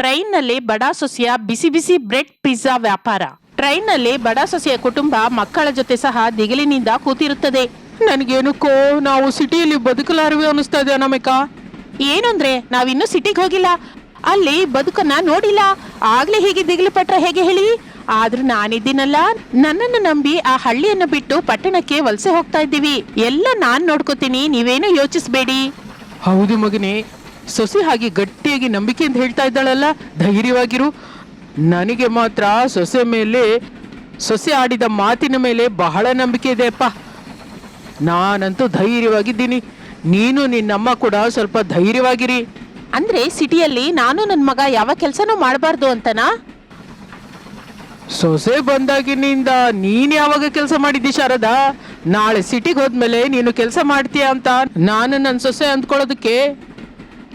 ಟ್ರೈನ್ನಲ್ಲಿ ಬಡ ಸೊಸೆಯ ಬಿಸಿ ಬಿಸಿ bread pizza ವ್ಯಾಪಾರ. ಟ್ರೈನ್ನಲ್ಲಿ ಬಡ ಸೊಸೆಯ ಕುಟುಂಬ ಮಕ್ಕಳ ಜೊತೆ ಸಹ ದಿಗಿಲಿನಿಂದ ಕೂತಿರುತ್ತದೆ. ನನಗೇನಕ್ಕೋ ನಾವು ಸಿಟಿಯಲ್ಲಿ ಬದುಕಲಾರವೆ ಅನಿಸ್ತಾ ಇದೆ ಅನಾಮಿಕ ಏನಂದ್ರೆ ನಾವಿನ್ನೂ ಸಿಟಿಗೆ ಹೋಗಿಲ್ಲ. ಅಲ್ಲಿ ಬದುಕನ್ನ ನೋಡಿಲ್ಲ. ಆಗ್ಲೇ ಹೀಗೆ ದಿಗಿಲು ಪಟ್ರೆ ಹೇಗೆ ಹೇಳಿ? ಆದ್ರೂ ನಾನಿದ್ದೀನಲ್ಲ. ನನ್ನನ್ನು ನಂಬಿ ಆ ಹಳ್ಳಿಯನ್ನು ಬಿಟ್ಟು ಪಟ್ಟಣಕ್ಕೆ ವಲಸೆ ಹೋಗ್ತಾ ಇದ್ದೀವಿ. ಎಲ್ಲ ನಾನ್ ನೋಡ್ಕೋತೀನಿ ನೀವೇನು ಯೋಚಿಸ್ಬೇಡಿ. ಹೌದು ಮಗನೇ. ಸೊಸೆ ಹಾಗೆ ಗಟ್ಟಿಯಾಗಿ ಅಂತ ಹೇಳ್ತಾ ಇದ್ದಾಳಲ್ಲ ಧೈರ್ಯವಾಗಿರು. ನನಗೆ ಮಾತ್ರ ಸೊಸೆ ಮೇಲೆ ಸೊಸೆ ಆಡಿದ ಮಾತಿನ ಮೇಲೆ ಬಹಳ ನಂಬಿಕೆ ಇದೆ ಅಪ್ಪ. ನಾನಂತೂ ಧೈರ್ಯವಾಗಿದ್ದೀನಿ. ನೀನು ನಿನ್ನಮ್ಮ ಕೂಡ ಸ್ವಲ್ಪ ಧೈರ್ಯವಾಗಿರಿ. ಅಂದ್ರೆ ಸಿಟಿಯಲ್ಲಿ ನಾನು ನನ್ನ ಮಗ ಯಾವ ಕೆಲಸನೂ ಮಾಡಬಾರ್ದು ಅಂತನಾ? ಸೊಸೆ ಬಂದಾಗಿನಿಂದ ನೀನ್ ಯಾವಾಗ ಕೆಲಸ ಮಾಡಿದ್ದಿ ಶಾರದಾ? ನಾಳೆ ಸಿಟಿಗೆ ಹೋದ್ಮೇಲೆ ನೀನು ಕೆಲಸ ಮಾಡ್ತೀಯ ಅಂತ ನಾನು ನನ್ನ ಸೊಸೆ ಅಂದ್ಕೊಳ್ಳೋದಕ್ಕೆ.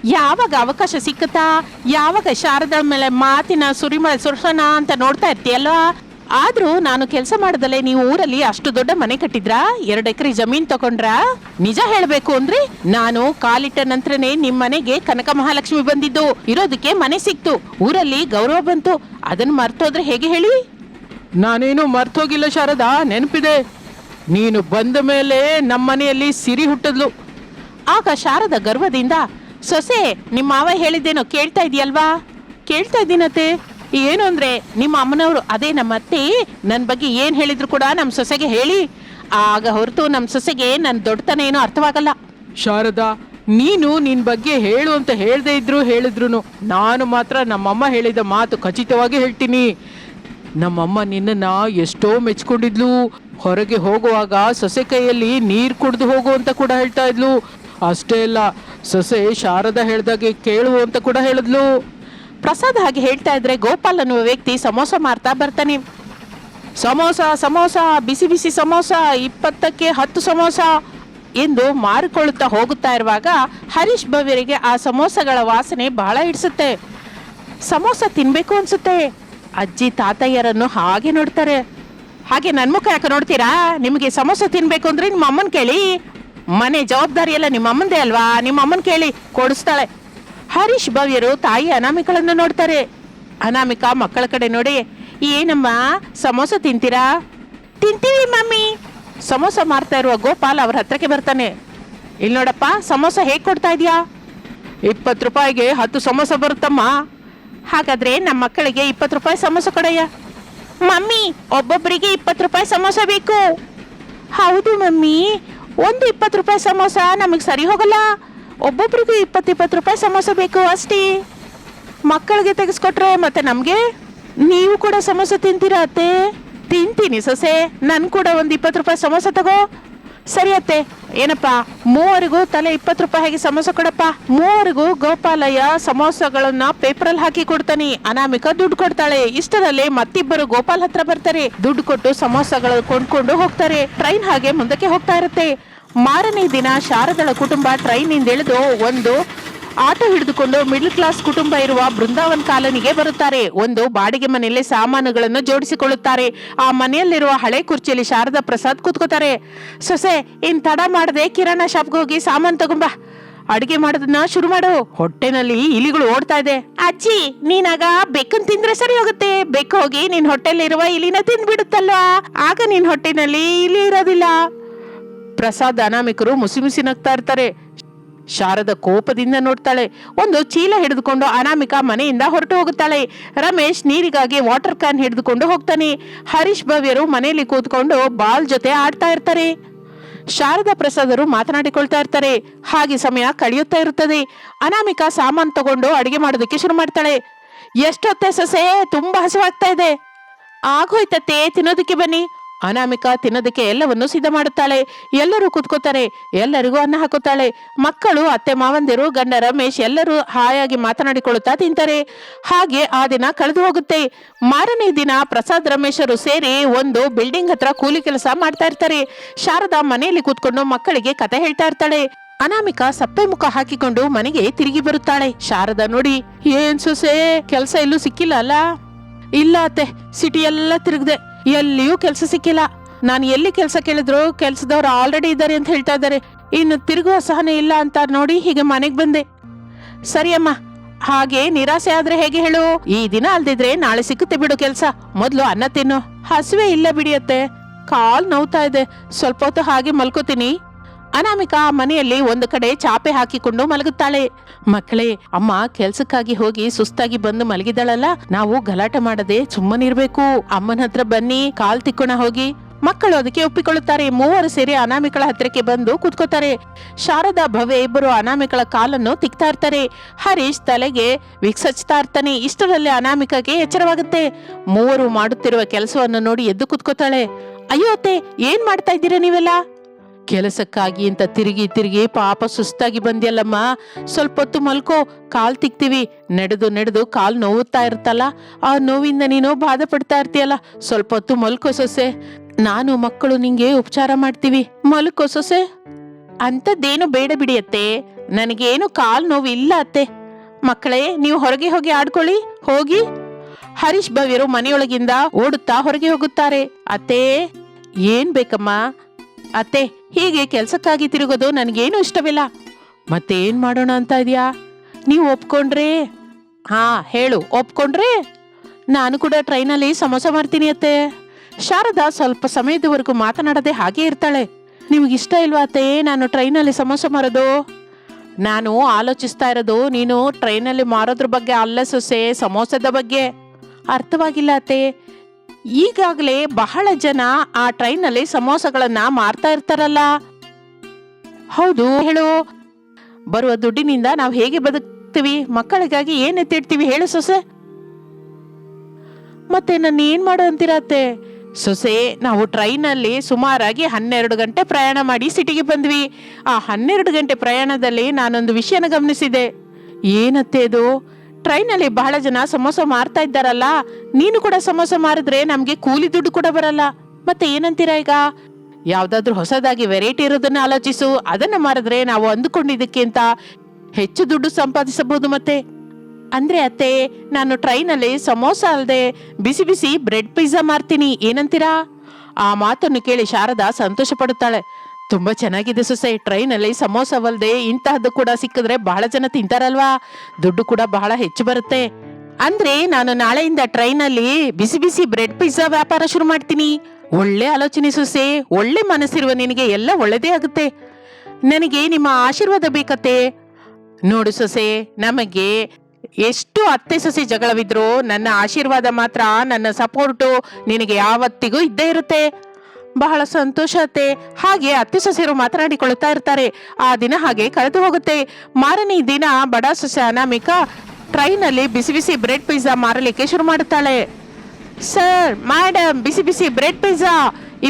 ಯಾವಾಗ ಅವಕಾಶ ಸಿಕ್ಕತಾ ಯಾವಾಗ ಶಾರದ ಮೇಲೆ ಮಾತಿನ ಸುರಿಮಳೆ ಸುರ್ಸೋಣ ಅಂತ ನೋಡ್ತಾ ಇರ್ತೀಯಲ್ವಾ ಆದ್ರೂ ನಾನು ಕೆಲಸ ಮಾಡದಲ್ಲೇ ನೀವು ಊರಲ್ಲಿ ಅಷ್ಟು ದೊಡ್ಡ ಮನೆ ಕಟ್ಟಿದ್ರಾ? ಎರಡು ಎಕರೆ ಜಮೀನ್ ತಗೊಂಡ್ರಾ? ನಿಜ ಹೇಳ್ಬೇಕು ಅಂದ್ರೆ ನಾನು ಕಾಲಿಟ್ಟ ನಂತರನೇ ನಿಮ್ ಮನೆಗೆ ಕನಕ ಮಹಾಲಕ್ಷ್ಮಿ ಬಂದಿದ್ದು. ಇರೋದಕ್ಕೆ ಮನೆ ಸಿಕ್ತು. ಊರಲ್ಲಿ ಗೌರವ ಬಂತು. ಅದನ್ನ ಮರ್ತೋದ್ರೆ ಹೇಗೆ ಹೇಳಿ? ನಾನೇನು ಮರ್ತೋಗಿಲ್ಲ ಶಾರದಾ. ನೆನಪಿದೆ. ನೀನು ಬಂದ ಮೇಲೆ ನಮ್ಮ ಮನೆಯಲ್ಲಿ ಸಿರಿ ಹುಟ್ಟಿದ್ಲು. ಆಗ ಶಾರದ ಗರ್ವದಿಂದ ಸೊಸೆ, ನಿಮ್ಮ ಮಾವ ಹೇಳಿದ್ದೇನೋ ಕೇಳ್ತಾ ಇದೆಯಲ್ವಾ? ಕೇಳ್ತಾ ಇದ್ದೀನತ್ತೆ. ಏನು ಅಂದರೆ, ನಿಮ್ಮ ಅಮ್ಮನವರು ಅದೇ ನಮ್ಮ ಅತ್ತೆ. ನನ್ನ ಬಗ್ಗೆ ಏನು ಹೇಳಿದ್ರು ಕೂಡ ನಮ್ಮ ಸೊಸೆಗೆ ಹೇಳಿ. ಆಗ ಹೊರತು ನಮ್ಮ ಸೊಸೆಗೆ ನನ್ನ ದೊಡ್ಡತನ ಏನು ಅರ್ಥವಾಗಲ್ಲ. ಶಾರದಾ, ನೀನು ನಿನ್ ಬಗ್ಗೆ ಹೇಳು ಅಂತ ಹೇಳದೇ ಇದ್ರು ಹೇಳಿದ್ರು ನಾನು ಮಾತ್ರ ನಮ್ಮಮ್ಮ ಹೇಳಿದ ಮಾತು ಖಚಿತವಾಗಿ ಹೇಳ್ತೀನಿ. ನಮ್ಮಮ್ಮ ನಿನ್ನನ್ನು ಎಷ್ಟೋ ಮೆಚ್ಕೊಂಡಿದ್ಲು. ಹೊರಗೆ ಹೋಗುವಾಗ ಸೊಸೆ ಕೈಯಲ್ಲಿ ನೀರು ಕುಡಿದು ಹೋಗು ಅಂತ ಕೂಡ ಹೇಳ್ತಾ ಇದ್ಲು. ಅಷ್ಟೇ ಅಲ್ಲ ಸೊಸೆ ಶಾರದ ಹೇಳ್ದಾಗೆ ಕೇಳು ಅಂತ ಕೂಡ ಹೇಳಿದ್ಲು. ಪ್ರಸಾದ್ ಹಾಗೆ ಹೇಳ್ತಾ ಇದ್ರೆ ಗೋಪಾಲ್ ಅನ್ನುವ ವ್ಯಕ್ತಿ ಸಮೋಸ ಮಾರ್ತಾ ಬರ್ತಾನೆ. ಸಮೋಸ ಸಮೋಸ, ಬಿಸಿ ಬಿಸಿ ಸಮೋಸ, ಇಪ್ಪತ್ತಕ್ಕೆ ಹತ್ತು ಸಮೋಸ ಎಂದು ಮಾರಿಕೊಳ್ಳುತ್ತಾ ಹೋಗುತ್ತಾ ಇರುವಾಗ ಹರೀಶ್ ಭವ್ಯರಿಗೆ ಆ ಸಮೋಸಗಳ ವಾಸನೆ ಬಹಳ ಹಿಡಿಸುತ್ತೆ. ಸಮೋಸ ತಿನ್ಬೇಕು ಅನ್ಸುತ್ತೆ. ಅಜ್ಜಿ ತಾತಯ್ಯರನ್ನು ಹಾಗೆ ನೋಡ್ತಾರೆ. ಹಾಗೆ ನನ್ ಮುಖ ಯಾಕೆ ನೋಡ್ತೀರಾ? ನಿಮಗೆ ಸಮೋಸ ತಿನ್ಬೇಕು ಅಂದ್ರೆ ನಿಮ್ಮ ಅಮ್ಮನ ಕೇಳಿ. ಮನೆ ಜವಾಬ್ದಾರಿ ಎಲ್ಲ ನಿಮ್ಮ ಅಮ್ಮಂದೇ ಅಲ್ವಾ? ನಿಮ್ಮ ಅಮ್ಮನ ಕೇಳಿ ಕೊಡಿಸ್ತಾಳೆ. ಹರೀಶ್ ಭವ್ಯರು ತಾಯಿ ಅನಾಮಿಕಳನ್ನು ನೋಡ್ತಾರೆ. ಅನಾಮಿಕಾ ಮಕ್ಕಳ ಕಡೆ ನೋಡಿ, ಏನಮ್ಮ, ಸಮೋಸ ತಿಂತೀರಾ? ತಿಂತೀವಿ ಮಮ್ಮಿ. ಸಮೋಸ ಮಾರ್ತಾ ಇರುವ ಗೋಪಾಲ್ ಅವ್ರ ಹತ್ರಕ್ಕೆ ಬರ್ತಾನೆ. ಇಲ್ಲಿ ನೋಡಪ್ಪ, ಸಮೋಸ ಹೇಗೆ ಕೊಡ್ತಾ ಇದೀಯಾ? ಇಪ್ಪತ್ತು ರೂಪಾಯಿಗೆ ಹತ್ತು ಸಮೋಸ ಬರುತ್ತಮ್ಮ. ಹಾಗಾದ್ರೆ ನಮ್ಮ ಮಕ್ಕಳಿಗೆ ಇಪ್ಪತ್ತು ರೂಪಾಯಿ ಸಮೋಸ ಕೊಡಯ್ಯ. ಮಮ್ಮಿ ಒಬ್ಬೊಬ್ಬರಿಗೆ ಇಪ್ಪತ್ತು ರೂಪಾಯಿ ಸಮೋಸ ಬೇಕು. ಹೌದು ಮಮ್ಮಿ ಒಂದು ಇಪ್ಪತ್ತು ರೂಪಾಯಿ ಸಮೋಸ ನಮಗೆ ಸರಿ ಹೋಗಲ್ಲ. ಒಬ್ಬೊಬ್ರಿಗೂ ಇಪ್ಪತ್ತು ಇಪ್ಪತ್ತು ರೂಪಾಯಿ ಸಮೋಸ ಬೇಕು ಅಷ್ಟೇ. ಮಕ್ಕಳಿಗೆ ತೆಗೆಸ್ಕೊಟ್ರೆ ಮತ್ತೆ ನಮಗೆ? ನೀವು ಕೂಡ ಸಮೋಸ ತಿಂತೀರಾ ಅತ್ತೆ? ತಿಂತೀನಿ ಸೊಸೆ. ನನ್ ಕೂಡ ಒಂದು ಇಪ್ಪತ್ತು ರೂಪಾಯಿ ಸಮೋಸ ತಗೋ. ಸರಿ ಅತ್ತೆ, ಏನಪ್ಪ? ಮೂವರಿಗೂ ತಲೆ ಇಪ್ಪತ್ತು ರೂಪಾಯಿ ಹಾಗೆ ಸಮೋಸ ಕೊಡಪ್ಪ. ಮೂವರಿಗೂ ಗೋಪಾಲಯ್ಯ ಸಮೋಸಗಳನ್ನ ಪೇಪರಲ್ಲಿ ಹಾಕಿ ಕೊಡ್ತಾನೆ. ಅನಾಮಿಕ ದುಡ್ಡು ಕೊಡ್ತಾಳೆ. ಇಷ್ಟರಲ್ಲಿ ಮತ್ತಿಬ್ಬರು ಗೋಪಾಲ್ ಹತ್ರ ಬರ್ತಾರೆ. ದುಡ್ಡು ಕೊಟ್ಟು ಸಮೋಸಗಳು ಕೊಂಡ್ಕೊಂಡು ಹೋಗ್ತಾರೆ. ಟ್ರೈನ್ ಹಾಗೆ ಮುಂದಕ್ಕೆ ಹೋಗ್ತಾ ಇರುತ್ತೆ. ಮಾರನೇ ದಿನ ಶಾರದಳ ಕುಟುಂಬ ಟ್ರೈನ್ ಇಂದ ಇಳಿದು ಒಂದು ಆಟೋ ಹಿಡಿದುಕೊಂಡು ಮಿಡಲ್ ಕ್ಲಾಸ್ ಕುಟುಂಬ ಇರುವ ಬೃಂದಾವನ್ ಕಾಲೋನಿಗೆ ಬರುತ್ತಾರೆ. ಒಂದು ಬಾಡಿಗೆ ಮನೆಯಲ್ಲಿ ಸಾಮಾನುಗಳನ್ನು ಜೋಡಿಸಿಕೊಳ್ಳುತ್ತಾರೆ. ಆ ಮನೆಯಲ್ಲಿರುವ ಹಳೆ ಕುರ್ಚಿಯಲ್ಲಿ ಶಾರದಾ ಪ್ರಸಾದ್ ಕೂತ್ಕೋತಾರೆ. ಸೊಸೆ, ಇನ್ ತಡ ಮಾಡದೆ ಕಿರಾಣ ಶಾಪ್ಗೆ ಹೋಗಿ ಸಾಮಾನು ತಗೊಂಬ. ಅಡಿಗೆ ಮಾಡೋದನ್ನ ಶುರು ಮಾಡು. ಹೊಟ್ಟೆನಲ್ಲಿ ಇಲಿಗಳು ಓಡ್ತಾ ಇದೆ. ಅಜ್ಜಿ, ನೀನಾಗ ಬೆಕ್ಕನ್ ತಿಂದ್ರೆ ಸರಿ ಹೋಗುತ್ತೆ. ಬೆಕ್ಕು ಹೋಗಿ ನಿನ್ ಹೊಟ್ಟೆಲಿರುವ ಇಲಿನ ತಿಂದ್ಬಿಡುತ್ತಲ್ವಾ? ಆಗ ನಿನ್ ಹೊಟ್ಟೆನಲ್ಲಿ ಇಲಿ ಇರೋದಿಲ್ಲ. ಪ್ರಸಾದ್ ಅನಾಮಿಕರು ಮುಸಿ ಮುಸಿ ನಗ್ತಾ ಇರ್ತಾರೆ. ಶಾರದ ಕೋಪದಿಂದ ನೋಡ್ತಾಳೆ. ಒಂದು ಚೀಲ ಹಿಡಿದುಕೊಂಡು ಅನಾಮಿಕಾ ಮನೆಯಿಂದ ಹೊರಟು ಹೋಗುತ್ತಾಳೆ. ರಮೇಶ್ ನೀರಿಗಾಗಿ ವಾಟರ್ ಕ್ಯಾನ್ ಹಿಡಿದುಕೊಂಡು ಹೋಗ್ತಾನೆ. ಹರೀಶ್ ಭವ್ಯರು ಮನೆಯಲ್ಲಿ ಕೂತ್ಕೊಂಡು ಬಾಲ್ ಜೊತೆ ಆಡ್ತಾ ಇರ್ತಾರೆ. ಶಾರದಾ ಪ್ರಸಾದರು ಮಾತನಾಡಿಕೊಳ್ತಾ ಇರ್ತಾರೆ. ಹಾಗೆ ಸಮಯ ಕಳೆಯುತ್ತಾ ಇರುತ್ತದೆ. ಅನಾಮಿಕಾ ಸಾಮಾನು ತಗೊಂಡು ಅಡಿಗೆ ಮಾಡೋದಕ್ಕೆ ಶುರು ಮಾಡ್ತಾಳೆ. ಎಷ್ಟೊತ್ತೆ ಸೊಸೆ, ತುಂಬಾ ಹಸಿವಾಗ್ತಾ ಇದೆ. ಆಗೋಯ್ತತ್ತೆ, ತಿನ್ನೋದಕ್ಕೆ ಬನ್ನಿ. ಅನಾಮಿಕಾ ತಿನ್ನೋದಕ್ಕೆ ಎಲ್ಲವನ್ನೂ ಸಿದ್ಧ ಮಾಡುತ್ತಾಳೆ. ಎಲ್ಲರೂ ಕುತ್ಕೋತಾರೆ, ಎಲ್ಲರಿಗೂ ಅನ್ನ ಹಾಕುತ್ತಾಳೆ. ಮಕ್ಕಳು, ಅತ್ತೆ ಮಾವಂದಿರು, ಗಂಡ ರಮೇಶ್ ಎಲ್ಲರೂ ಹಾಯಾಗಿ ಮಾತನಾಡಿಕೊಳ್ಳುತ್ತಾ ತಿಂತಾರೆ. ಹಾಗೆ ಆ ದಿನ ಕಳೆದು ಹೋಗುತ್ತೆ. ಮಾರನೇ ದಿನ ಪ್ರಸಾದ್ ರಮೇಶರು ಸೇರಿ ಒಂದು ಬಿಲ್ಡಿಂಗ್ ಹತ್ರ ಕೂಲಿ ಕೆಲಸ ಮಾಡ್ತಾ ಇರ್ತಾರೆ. ಶಾರದಾ ಮನೆಯಲ್ಲಿ ಕೂತ್ಕೊಂಡು ಮಕ್ಕಳಿಗೆ ಕತೆ ಹೇಳ್ತಾ ಇರ್ತಾಳೆ. ಅನಾಮಿಕ ಸಪ್ಪೆ ಮುಖ ಹಾಕಿಕೊಂಡು ಮನೆಗೆ ತಿರುಗಿ ಬರುತ್ತಾಳೆ. ಶಾರದಾ ನೋಡಿ, ಏನ್ ಸೊಸೆ, ಕೆಲಸ ಎಲ್ಲೂ ಸಿಕ್ಕಿಲ್ಲ ಅಲ್ಲ? ಇಲ್ಲ ಅತ್ತೆ ಸಿಟಿ ಎಲ್ಲ ತಿರುಗ್ದೆ. ಎಲ್ಲಿಯೂ ಕೆಲಸ ಸಿಕ್ಕಿಲ್ಲ. ನಾನು ಎಲ್ಲಿ ಕೆಲಸ ಕೇಳಿದ್ರು ಕೆಲಸದವ್ರು ಆಲ್ರೆಡಿ ಇದ್ದಾರೆ ಅಂತ ಹೇಳ್ತಾ ಇದ್ದಾರೆ. ಇನ್ನು ತಿರುಗುವ ಸಹನೆ ಇಲ್ಲ ಅಂತ ನೋಡಿ ಹೀಗೆ ಮನೆಗೆ ಬಂದೆ. ಸರಿಯಮ್ಮ ಹಾಗೆ ನಿರಾಸೆ ಆದ್ರೆ ಹೇಗೆ ಹೇಳು? ಈ ದಿನ ಅಲ್ದಿದ್ರೆ ನಾಳೆ ಸಿಕ್ಕುತ್ತೆ ಬಿಡು ಕೆಲ್ಸ. ಮೊದ್ಲು ಅನ್ನ ತಿನ್ನು. ಹಸುವೆ ಇಲ್ಲ ಬಿಡಿಯತ್ತೆ ಕಾಲ್ ನೋವ್ತಾ ಇದೆ. ಸ್ವಲ್ಪ ಹೊತ್ತು ಹಾಗೆ ಮಲ್ಕೋತೀನಿ. ಅನಾಮಿಕಾ ಮನೆಯಲ್ಲಿ ಒಂದು ಕಡೆ ಚಾಪೆ ಹಾಕಿಕೊಂಡು ಮಲಗುತ್ತಾಳೆ. ಮಕ್ಕಳೇ, ಅಮ್ಮ ಕೆಲ್ಸಕ್ಕಾಗಿ ಹೋಗಿ ಸುಸ್ತಾಗಿ ಬಂದು ಮಲಗಿದಳಲ್ಲ ನಾವು ಗಲಾಟೆ ಮಾಡದೆ ಸುಮ್ಮನಿರ್ಬೇಕು ಅಮ್ಮನ ಹತ್ರ ಬನ್ನಿ, ಕಾಲ್ ತಿಕ್ಕೋಣ ಹೋಗಿ. ಮಕ್ಕಳು ಅದಕ್ಕೆ ಒಪ್ಪಿಕೊಳ್ಳುತ್ತಾರೆ. ಮೂವರು ಸೇರಿ ಅನಾಮಿಕಳ ಹತ್ತಿರಕ್ಕೆ ಬಂದು ಕೂತ್ಕೋತಾರೆ. ಶಾರದಾ, ಭವ್ಯ ಇಬ್ಬರು ಅನಾಮಿಕಳ ಕಾಲನ್ನು ತಿಕ್ತಾ ಇರ್ತಾರೆ. ಹರೀಶ್ ತಲೆಗೆ ವಿಕ್ಸ್ ಇರ್ತಾನೆ. ಇಷ್ಟರಲ್ಲಿ ಅನಾಮಿಕಗೆ ಎಚ್ಚರವಾಗುತ್ತೆ. ಮೂವರು ಮಾಡುತ್ತಿರುವ ಕೆಲಸವನ್ನು ನೋಡಿ ಎದ್ದು ಕೂತ್ಕೋತಾಳೆ. ಅಯ್ಯೋ ಅತ್ತೆ, ಏನ್ ಮಾಡ್ತಾ ಇದ್ದೀರಾ ನೀವೆಲ್ಲ? ಕೆಲಸಕ್ಕಾಗಿ ಅಂತ ತಿರುಗಿ ತಿರುಗಿ ಪಾಪ ಸುಸ್ತಾಗಿ ಬಂದ್ಯಲ್ಲಮ್ಮ. ಸ್ವಲ್ಪ ಹೊತ್ತು ಮಲ್ಕೋ, ಕಾಲು ತಿಕ್ತೀವಿ. ನಡೆದು ನಡೆದು ಕಾಲು ನೋವುತ್ತಾ ಇರುತ್ತಲ್ಲ, ಆ ನೋವಿಂದ ನೀನು ಬಾಧೆ ಪಡ್ತಾ ಇರ್ತೀಯಲ್ಲ. ಸ್ವಲ್ಪ ಹೊತ್ತು ಮಲ್ಕೋ ಸೊಸೆ. ನಾನು ಮಕ್ಕಳು ನಿಂಗೆ ಉಪಚಾರ ಮಾಡ್ತೀವಿ. ಮಲ್ಕೋ ಸೊಸೆ. ಅಂಥದ್ದೇನು ಬೇಡ ಬಿಡಿ ಅತ್ತೆ. ನನಗೇನು ಕಾಲು ನೋವು ಇಲ್ಲ ಅತ್ತೆ. ಮಕ್ಕಳೇ, ನೀವು ಹೊರಗೆ ಹೋಗಿ ಆಡ್ಕೊಳ್ಳಿ, ಹೋಗಿ. ಹರೀಶ್ ಭವ್ಯರು ಮನೆಯೊಳಗಿಂದ ಓಡುತ್ತಾ ಹೊರಗೆ ಹೋಗುತ್ತಾರೆ. ಅತ್ತೆ, ಏನ್ ಬೇಕಮ್ಮ? ಅತ್ತೆ ಹೀಗೆ ಕೆಲಸಕ್ಕಾಗಿ ತಿರುಗೋದು ನನಗೇನು ಇಷ್ಟವಿಲ್ಲ. ಮತ್ತೆ ಏನ್ ಮಾಡೋಣ ಅಂತ ಇದೆಯಾ? ನೀವು ಒಪ್ಕೊಂಡ್ರೆ? ಹಾ, ಹೇಳು, ಒಪ್ಕೊಂಡ್ರೆ? ನಾನು ಕೂಡ ಟ್ರೈನಲ್ಲಿ ಸಮೋಸ ಮಾಡ್ತೀನಿ ಅತ್ತೆ. ಶಾರದಾ ಸ್ವಲ್ಪ ಸಮಯದವರೆಗೂ ಮಾತನಾಡದೆ ಹಾಗೆ ಇರ್ತಾಳೆ. ನಿಮ್ಗೆ ಇಷ್ಟ ಇಲ್ವಾ ಅತ್ತೆ, ನಾನು ಟ್ರೈನಲ್ಲಿ ಸಮೋಸ ಮಾರೋದು? ನಾನು ಆಲೋಚಿಸ್ತಾ ಇರೋದು, ನೀನು ಟ್ರೈನಲ್ಲಿ ಮಾರೋದ್ರ ಬಗ್ಗೆ ಅಲ್ಲ ಸೊಸೆ ಸಮೋಸದ ಬಗ್ಗೆ. ಅರ್ಥವಾಗಿಲ್ಲ ಅತ್ತೆ. ಈಗಾಗಲೇ ಬಹಳ ಜನ ಆ ಟ್ರೈನಲ್ಲಿ ಸಮೋಸಗಳನ್ನ ಮಾರ್ತಾ ಇರ್ತಾರಲ್ಲ. ಹೌದು, ಹೇಳು. ಬರುವ ದುಡ್ಡಿನಿಂದ ನಾವು ಹೇಗೆ ಬದುಕ್ತೀವಿ? ಮಕ್ಕಳಿಗಾಗಿ ಏನ್ ಎತ್ತಿಡ್ತೀವಿ ಹೇಳು ಸೊಸೆ. ಮತ್ತೆ ನನ್ನ ಏನ್ ಮಾಡು ಅಂತಿರತ್ತೆ ಸೊಸೆ, ನಾವು ಟ್ರೈನಲ್ಲಿ ಸುಮಾರಾಗಿ ಹನ್ನೆರಡು ಗಂಟೆ ಪ್ರಯಾಣ ಮಾಡಿ ಸಿಟಿಗೆ ಬಂದ್ವಿ. ಆ ಹನ್ನೆರಡು ಗಂಟೆ ಪ್ರಯಾಣದಲ್ಲಿ ನಾನೊಂದು ವಿಷಯನ ಗಮನಿಸಿದೆ. ಏನತ್ತೆ ಅದು? ಟ್ರೈನಲ್ಲಿ ಬಹಳ ಜನ ಸಮೋಸ ಮಾರ್ತಾ ಇದ್ದಾರಲ್ಲ, ನೀನು ಕೂಡ ಸಮೋಸ ಮಾರಿದ್ರೆ ನಮ್ಗೆ ಕೂಲಿ ದುಡ್ಡು ಕೂಡ ಬರಲ್ಲ. ಮತ್ತೆ ಏನಂತೀರಾ ಈಗ? ಯಾವ್ದಾದ್ರು ಹೊಸದಾಗಿ ವೆರೈಟಿ ಇರೋದನ್ನ ಆಲೋಚಿಸು, ಅದನ್ನ ಮಾರಿದ್ರೆ ನಾವು ಅಂದುಕೊಂಡಿದ್ದಕ್ಕಿಂತ ಹೆಚ್ಚು ದುಡ್ಡು ಸಂಪಾದಿಸಬಹುದು ಮತ್ತೆ. ಅಂದ್ರೆ ಅತ್ತೆ, ನಾನು ಟ್ರೈನಲ್ಲಿ ಸಮೋಸ ಅಲ್ಲದೆ ಬಿಸಿ ಬಿಸಿ ಬ್ರೆಡ್ ಪಿಜ್ಜಾ ಮಾರ್ತೀನಿ, ಏನಂತೀರಾ? ಆ ಮಾತನ್ನು ಕೇಳಿ ಶಾರದಾ ಸಂತೋಷ ಪಡುತ್ತಾಳೆ ತುಂಬಾ ಚೆನ್ನಾಗಿದೆ ಸೊಸೆ. ಟ್ರೈನಲ್ಲಿ ಸಮೋಸವಲ್ಲದೆ ಇಂತಹದ್ದು ಕೂಡ ಸಿಕ್ಕಿದ್ರೆ ಬಹಳ ಜನ ತಿಂತಾರಲ್ವಾ? ದುಡ್ಡು ಕೂಡ ಬಹಳ ಹೆಚ್ಚು ಬರುತ್ತೆ. ಅಂದ್ರೆ ನಾನು ನಾಳೆಯಿಂದ ಟ್ರೈನಲ್ಲಿ ಬಿಸಿ ಬಿಸಿ ಬ್ರೆಡ್ ಪಿಜ್ಜಾ ವ್ಯಾಪಾರ ಶುರು ಮಾಡ್ತೀನಿ. ಒಳ್ಳೆ ಆಲೋಚನೆ ಸೊಸೆ. ಒಳ್ಳೆ ಮನಸ್ಸಿರುವ ನಿನಗೆ ಎಲ್ಲ ಒಳ್ಳೆದೇ ಆಗುತ್ತೆ. ನನಗೆ ನಿಮ್ಮ ಆಶೀರ್ವಾದ ಬೇಕತ್ತೆ. ನೋಡು ಸೊಸೆ, ನಮಗೆ ಎಷ್ಟು ಅತ್ತೆ ಸೊಸೆ ಜಗಳವಿದ್ರು ನನ್ನ ಆಶೀರ್ವಾದ ಮಾತ್ರ, ನನ್ನ ಸಪೋರ್ಟು ನಿನಗೆ ಯಾವತ್ತಿಗೂ ಇದ್ದೇ ಇರುತ್ತೆ. ಬಹಳ ಸಂತೋಷತೆ, ಹಾಗೆ ಅತ್ತೆ ಸೊಸೆಯರು ಮಾತನಾಡಿಕೊಳ್ಳುತ್ತಾ ಇರ್ತಾರೆ. ಆ ದಿನ ಹಾಗೆ ಕಳೆದು ಹೋಗುತ್ತೆ. ಮಾರನೇ ದಿನ ಬಡ ಸೊಸೆ ಅನಾಮಿಕಾ ಟ್ರೈನಲ್ಲಿ ಬಿಸಿ ಬಿಸಿ ಬ್ರೆಡ್ ಪಿಜ್ಜಾ ಮಾರಲಿಕ್ಕೆ ಶುರು ಮಾಡುತ್ತಾಳೆ. ಸರ್ ಮೇಡಮ್ ಬಿಸಿ ಬಿಸಿ ಬ್ರೆಡ್ ಪಿಜ್ಜಾ,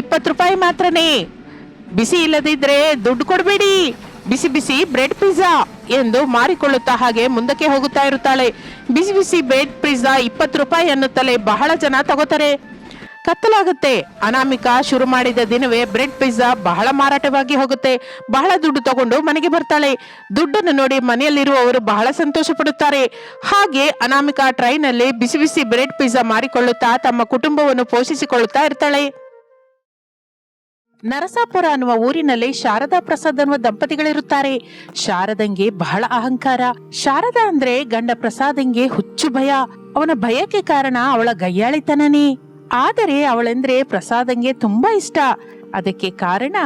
ಇಪ್ಪತ್ತು ರೂಪಾಯಿ ಮಾತ್ರನೇ. ಬಿಸಿ ಇಲ್ಲದಿದ್ರೆ ದುಡ್ಡು ಕೊಡಬೇಡಿ. ಬಿಸಿ ಬಿಸಿ ಬ್ರೆಡ್ ಪಿಜ್ಜಾ, ಎಂದು ಮಾರಿಕೊಳ್ಳುತ್ತಾ ಹಾಗೆ ಮುಂದಕ್ಕೆ ಹೋಗುತ್ತಾ ಇರುತ್ತಾಳೆ. ಬಿಸಿ ಬಿಸಿ ಬ್ರೆಡ್ ಪಿಜ್ಜಾ ಇಪ್ಪತ್ತು ರೂಪಾಯಿ ಅನ್ನುತ್ತಲೇ ಬಹಳ ಜನ ತಗೋತಾರೆ. ಕತ್ತಲಾಗುತ್ತೆ. ಅನಾಮಿಕಾ ಶುರು ಮಾಡಿದ ದಿನವೇ ಬ್ರೆಡ್ ಪಿಜ್ಜಾ ಬಹಳ ಮಾರಾಟವಾಗಿ ಹೋಗುತ್ತೆ. ಬಹಳ ದುಡ್ಡು ತಗೊಂಡು ಮನೆಗೆ ಬರ್ತಾಳೆ. ದುಡ್ಡನ್ನು ನೋಡಿ ಮನೆಯಲ್ಲಿರುವವರು ಬಹಳ ಸಂತೋಷ ಪಡುತ್ತಾರೆ ಹಾಗೆ ಅನಾಮಿಕಾ ಟ್ರೈನಲ್ಲಿ ಬಿಸಿ ಬಿಸಿ ಬ್ರೆಡ್ ಪಿಜ್ಜಾ ಮಾರಿಕೊಳ್ಳುತ್ತಾ ತಮ್ಮ ಕುಟುಂಬವನ್ನು ಪೋಷಿಸಿಕೊಳ್ಳುತ್ತಾ ಇರ್ತಾಳೆ. ನರಸಾಪುರ ಅನ್ನುವ ಊರಿನಲ್ಲಿ ಶಾರದಾ ಪ್ರಸಾದ್ ಅನ್ನುವ ದಂಪತಿಗಳಿರುತ್ತಾರೆ. ಶಾರದಂಗೆ ಬಹಳ ಅಹಂಕಾರ. ಶಾರದಾ ಅಂದ್ರೆ ಗಂಡ ಪ್ರಸಾದಂಗೆ ಹುಚ್ಚು ಭಯ. ಅವನ ಭಯಕ್ಕೆ ಕಾರಣ ಅವಳ ಗಯ್ಯಾಳಿತನನೇ. ಆದರೆ ಅವಳೆಂದ್ರೆ ಪ್ರಸಾದಂಗೆ ತುಂಬಾ ಇಷ್ಟ. ಅದಕ್ಕೆ ಕಾರಣ